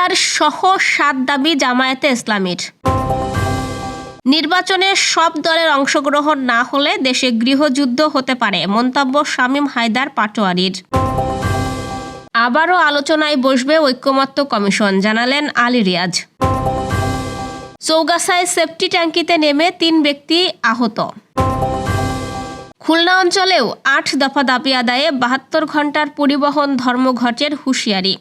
Peer সহ সাত দাবি জামায়াতে ইসলামীর। নির্বাচনে সব দলের অংশগ্রহণ না হলে দেশে গৃহযুদ্ধ হতে পারে, মন্তব্য শামীম হায়দার পাটোয়ারির। আবারও আলোচনায় বসবে ঐক্যমত্য কমিশন, জানালেন আলী রিয়াজ। চৌগাছায় সেফটি ট্যাঙ্কিতে নেমে তিন ব্যক্তি আহত। খুলনা অঞ্চলেও আট দফা দাবি আদায়ে বাহাত্তর ঘণ্টার পরিবহন ধর্মঘটের হুঁশিয়ারি।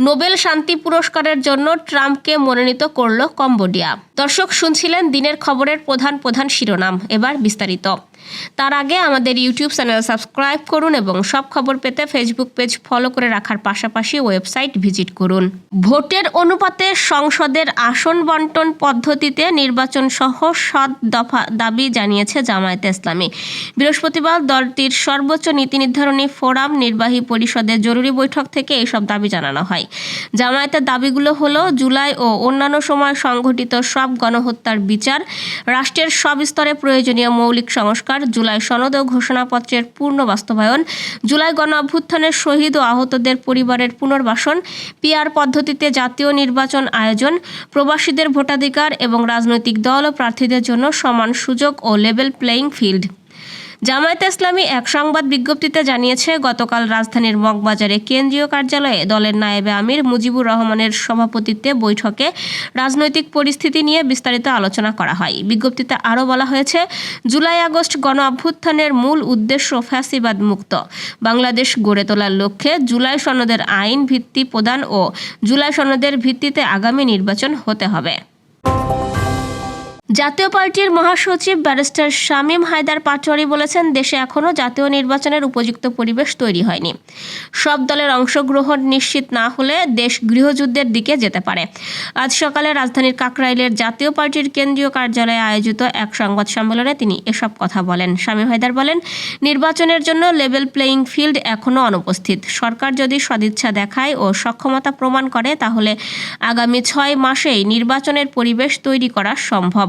নোবেল শান্তি পুরস্কারের জন্য ট্রাম্পকে মনোনীত করল কম্বোডিয়া। দর্শক শুনছিলেন দিনের খবরের প্রধান প্রধান শিরোনাম, এবার বিস্তারিত। তার আগে আমাদের ইউটিউব চ্যানেল সাবস্ক্রাইব করুন এবং সব খবর পেতে ফেসবুক পেজ ফলো করে রাখার পাশাপাশি ওয়েবসাইট ভিজিট করুন। ভোটের অনুপাতে সংসদের আসন বন্টন পদ্ধতিতে নির্বাচন সহ সৎ দফা দাবি জানিয়েছে জামায়াতে ইসলামী। বৃহস্পতিবার দলটির সর্বোচ্চ নীতি নির্ধারণী ফোরাম নির্বাহী পরিষদের জরুরি বৈঠক থেকে এইসব দাবি জানানো হয়। জামায়াতের দাবিগুলো হলো জুলাই ও অন্যান্য সময় সংঘটিত সব গণহত্যার বিচার, রাষ্ট্রের সব স্তরে প্রয়োজনীয় মৌলিক সংস্কার জুলাই সনদ ও ঘোষণাপত্রের পূর্ণ বাস্তবায়ন, জুলাই গণ অভ্যুত্থানের শহীদ ও আহতদের পরিবারের পুনর্বাসন, পিআর পদ্ধতিতে জাতীয় নির্বাচন আয়োজন, প্রবাসীদের ভোটাধিকার এবং রাজনৈতিক দল ও প্রার্থীদের জন্য সমান সুযোগ ও level playing field Jamaate Islami এক সংবাদ বিজ্ঞপ্তিতে জানিয়েছে, গতকাল রাজধানীর মগবাজারে কেন্দ্রীয় কার্যালয়ে দলের নায়েবে আমির মুজিবুর রহমানের সভাপতিত্বে বৈঠকে রাজনৈতিক পরিস্থিতি নিয়ে বিস্তারিত আলোচনা করা হয়। বিজ্ঞপ্তিতে আরও বলা হয়েছে, জুলাই আগস্ট গণ অভ্যুত্থানের মূল উদ্দেশ্য ফ্যাসিবাদ মুক্ত। বাংলাদেশ গড়ে তোলার লক্ষ্যে জুলাই সনদের আইন ভিত্তি প্রদান ও জুলাই সনদের ভিত্তিতে আগামী নির্বাচন হতে হবে। জাতীয় পার্টির মহাসচিব ব্যারিস্টার শামীম হায়দার পাটোয়ারি বলেছেন, দেশে এখনও জাতীয় নির্বাচনের উপযুক্ত পরিবেশ তৈরি হয়নি। সব দলের অংশগ্রহণ নিশ্চিত না হলে দেশ গৃহযুদ্ধের দিকে যেতে পারে। আজ সকালে রাজধানীর কাকরাইলের জাতীয় পার্টির কেন্দ্রীয় কার্যালয়ে আয়োজিত এক সংবাদ সম্মেলনে তিনি এসব কথা বলেন। শামীম হায়দার বলেন, নির্বাচনের জন্য লেভেল প্লেয়িং ফিল্ড এখনও অনুপস্থিত। সরকার যদি সদিচ্ছা দেখায় ও সক্ষমতা প্রমাণ করে, তাহলে আগামী ছয় মাসেই নির্বাচনের পরিবেশ তৈরি করা সম্ভব।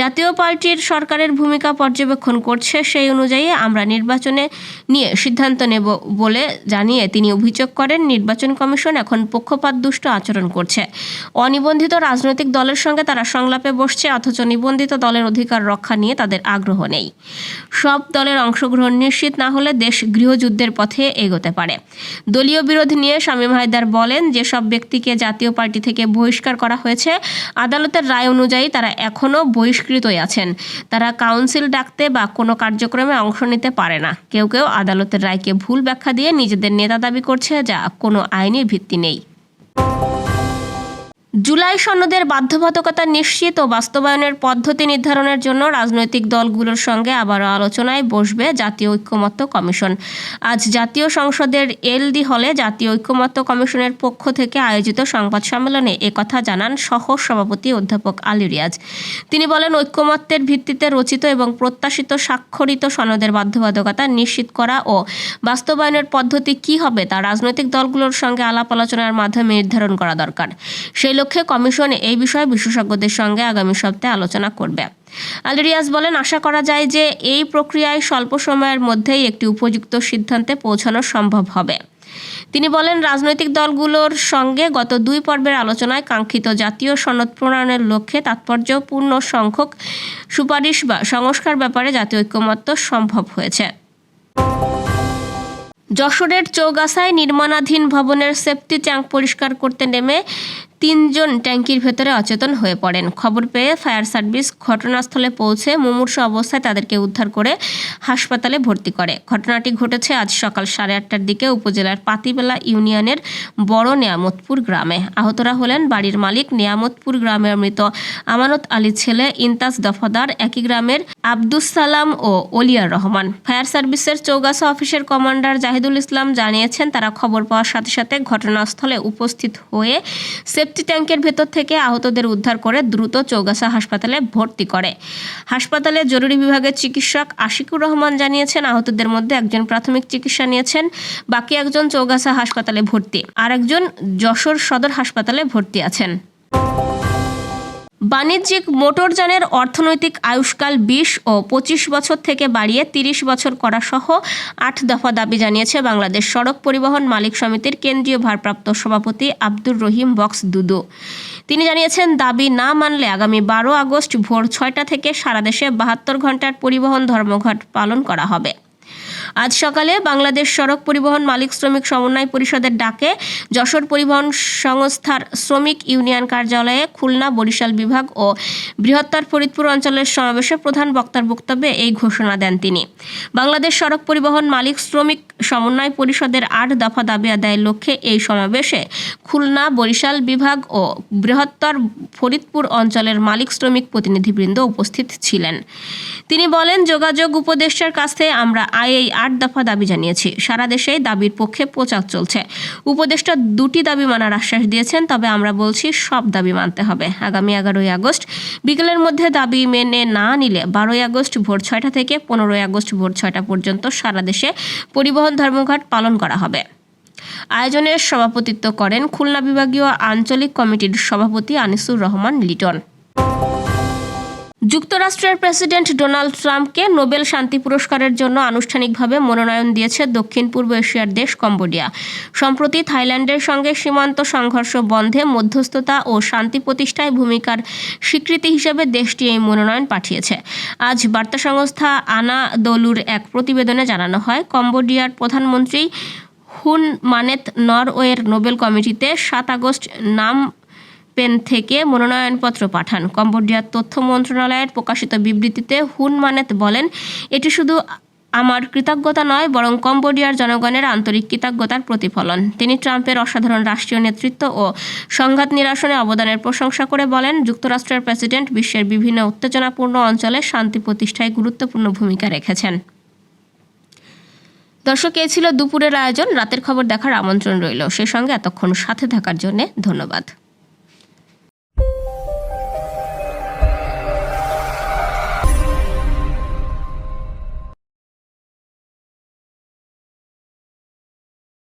জাতীয় পার্টির সরকারের ভূমিকা পর্যবেক্ষণ করছে, সেই অনুযায়ী আমরা নির্বাচনে নিয়ে সিদ্ধান্ত নেব বলে জানিয়ে তিনি অভিযোগ করেন। নির্বাচন কমিশন এখন পক্ষপাত দুষ্ট আচরণ করছে। অনিবন্ধিত রাজনৈতিক দলের সঙ্গে তারা সংলাপে বসছে, অথচ নিবন্ধিত দলের অধিকার রক্ষা নিয়ে তাদের আগ্রহ নেই। সব দলের অংশগ্রহণ নিশ্চিত না হলে দেশ গৃহযুদ্ধের পথে এগোতে পারে। দলীয় বিরোধ নিয়ে শামীম হায়দার বলেন, যেসব ব্যক্তিকে জাতীয় পার্টি থেকে বহিষ্কার করা হয়েছে, আদালতের রায় অনুযায়ী তারা এখনও বহিষ্কৃতই আছেন। তারা কাউন্সিল ডাকতে বা কোনো কার্যক্রমে অংশ নিতে পারে না। কেউ কেউ আদালতের রায়কে ভুল ব্যাখ্যা দিয়ে নিজেদের নেতা দাবি করছে যা কোনো আইনের ভিত্তি নেই। জুলাই সনদের বাধ্যবাধকতা নিশ্চিত ও বাস্তবায়নের পদ্ধতি নির্ধারণের জন্য রাজনৈতিক দলগুলোর সঙ্গে আবারও আলোচনায় বসবে জাতীয় ঐক্যমত্য কমিশন। আজ জাতীয় সংসদের এলডি হলে জাতীয় ঐক্যমত্য কমিশনের পক্ষ থেকে আয়োজিত সংবাদ সম্মেলনে একথা জানান সহ সভাপতি অধ্যাপক আলী রিয়াজ। তিনি বলেন, ঐক্যমত্যের ভিত্তিতে রচিত এবং প্রত্যাশিত স্বাক্ষরিত সনদের বাধ্যবাধকতা নিশ্চিত করা ও বাস্তবায়নের পদ্ধতি কি হবে তা রাজনৈতিক দলগুলোর সঙ্গে আলাপ আলোচনার মাধ্যমে নির্ধারণ করা দরকার। সেই লক্ষ্যে কমিশন এই বিষয়ে বিশেষজ্ঞদের সঙ্গে আগামী সপ্তাহে আলোচনা করবে। আলী রিয়াজ বলেন, আশা করা যায় যে এই প্রক্রিয়ায় স্বল্প সময়ের মধ্যেই একটি উপযুক্ত সিদ্ধান্তে পৌঁছানো সম্ভব হবে। তিনি বলেন, রাজনৈতিক দলগুলোর সঙ্গে গত দুই পর্বের আলোচনায় কাঙ্ক্ষিত জাতীয় সনদ প্রণয়নের লক্ষ্যে তাৎপর্যপূর্ণ সংখ্যক সুপারিশ বা সংস্কার ব্যাপারে জাতীয় ঐক্যমত্য সম্ভব হয়েছে। যশোরের চৌগাছায় নির্মাণাধীন ভবনের সেফটি ট্যাঙ্ক পরিষ্কার করতে নেমে তিনজন ট্যাঙ্কির ভেতরে অচেতন হয়ে পড়েন। খবর পেয়ে ফায়ার সার্ভিস ঘটনাস্থলে পৌঁছে মুমূর্ষ অবস্থায় তাদেরকে উদ্ধার করে হাসপাতালে ভর্তি করে। ঘটনাটি ঘটেছে আজ সকাল সাড়ে আটটার দিকে উপজেলার পাতিবেলা ইউনিয়নের বড় নিয়ামতপুর গ্রামে। আহতরা হলেন বাড়ির মালিক নিয়ামতপুর গ্রামের মৃত আমানত আলী ছেলে ইন্তাজ দফাদার, একই গ্রামের আব্দুস সালাম ও অলিয়ার রহমান। ফায়ার সার্ভিসের চৌগাছা অফিসের কমান্ডার জাহিদুল ইসলাম জানিয়েছেন, তারা খবর পাওয়ার সাথে সাথে ঘটনাস্থলে উপস্থিত হয়ে সেফটি ট্যাঙ্কের ভেতর থেকে আহতদের উদ্ধার করে দ্রুত চৌগাছা হাসপাতালে ভর্তি করে। হাসপাতালে জরুরি বিভাগের চিকিৎসক আশিকুর রহমান জানিয়েছেন, আহতদের মধ্যে একজন প্রাথমিক চিকিৎসা নিয়েছেন, বাকি একজন চৌগাছা হাসপাতালে ভর্তি। আর একজন যশোর সদর হাসপাতালে ভর্তি আছেন। বাণিজ্যিক মোটরযানের অর্থনৈতিক আয়ুষ্কাল বিশ ও পঁচিশ বছর থেকে বাড়িয়ে তিরিশ বছর করা সহ আট দফা দাবি জানিয়েছে বাংলাদেশ সড়ক পরিবহন মালিক সমিতির কেন্দ্রীয় ভারপ্রাপ্ত সভাপতি আব্দুর রহিম বক্স দুদু। তিনি জানিয়েছেন, দাবি না মানলে আগামী বারো আগস্ট ভোর ছয়টা থেকে সারা দেশে বাহাত্তর ঘণ্টার পরিবহন ধর্মঘট পালন করা হবে। আজ সকালে বাংলাদেশ সড়ক পরিবহন মালিক শ্রমিক সমন্বয় পরিষদের ডাকে যশোর পরিবহন সংস্থার শ্রমিক ইউনিয়ন কার্যালয়ে খুলনা, বরিশাল বিভাগ ও বৃহত্তর ফরিদপুর অঞ্চলের সমাবেশে প্রধান বক্তার বক্তব্যে এই ঘোষণা দেন তিনি। বাংলাদেশ সড়ক পরিবহন মালিক শ্রমিক সমন্বয় পরিষদের আট দফা দাবি আদায়ের লক্ষ্যে এই সমাবেশে খুলনা, বরিশাল বিভাগ ও বৃহত্তর ফরিদপুর অঞ্চলের মালিক শ্রমিক প্রতিনিধিবৃন্দ উপস্থিত ছিলেন। তিনি বলেন, যোগাযোগ উপদেষ্টার কাছে আমরা আইএই আট দফা দাবি জানিয়েছি। সারা দেশে দাবির পক্ষে প্রচার চলছে। উপদেষ্টা দুটি দাবি মানার আশ্বাস দিয়েছেন, তবে আমরা বলছি সব দাবি মানতে হবে। আগামী এগারোই আগস্ট বিকেলের মধ্যে দাবি মেনে না নিলে বারোই আগস্ট ভোর ছয়টা থেকে পনেরোই আগস্ট ভোর ছয়টা পর্যন্ত সারা দেশে পরিবহন ধর্মঘট পালন করা হবে। আয়োজনের সভাপতিত্ব করেন খুলনা বিভাগীয় আঞ্চলিক কমিটির সভাপতি আনিসুর রহমান লিটন। যুক্তরাষ্ট্রের প্রেসিডেন্ট ডোনাল্ড ট্রাম্পকে নোবেল শান্তি পুরস্কারের জন্য আনুষ্ঠানিকভাবে মনোনয়ন দিয়েছে দক্ষিণ পূর্ব এশিয়ার দেশ কম্বোডিয়া। সম্প্রতি থাইল্যান্ডের সঙ্গে সীমান্ত সংঘর্ষ বন্ধে মধ্যস্থতা ও শান্তি প্রতিষ্ঠায় ভূমিকার স্বীকৃতি হিসেবে দেশটি এই মনোনয়ন পাঠিয়েছে। আজ বার্তা সংস্থা আনা দলুর এক প্রতিবেদনে জানানো হয়, কম্বোডিয়ার প্রধানমন্ত্রী হুন মানেত নরওয়ের নোবেল কমিটিতে সাত আগস্ট নাম পেন থেকে মনোনয়নপত্র পাঠান। কম্বোডিয়ার তথ্য মন্ত্রণালয়ের প্রকাশিত বিবৃতিতে হুন মানেত বলেন, এটি শুধু আমার কৃতজ্ঞতা নয়, বরং কম্বোডিয়ার জনগণের আন্তরিক কৃতজ্ঞতার প্রতিফলন। তিনি ট্রাম্পের অসাধারণ রাষ্ট্রীয় নেতৃত্ব ও সংঘাত নিরসনে অবদানের প্রশংসা করে বলেন, যুক্তরাষ্ট্রের প্রেসিডেন্ট বিশ্বের বিভিন্ন উত্তেজনাপূর্ণ অঞ্চলে শান্তি প্রতিষ্ঠায় গুরুত্বপূর্ণ ভূমিকা রেখেছেন। দর্শক, এ ছিল দুপুরের আয়োজন। রাতের খবর দেখার আমন্ত্রণ রইল। সে সঙ্গে এতক্ষণ সাথে থাকার জন্য ধন্যবাদ।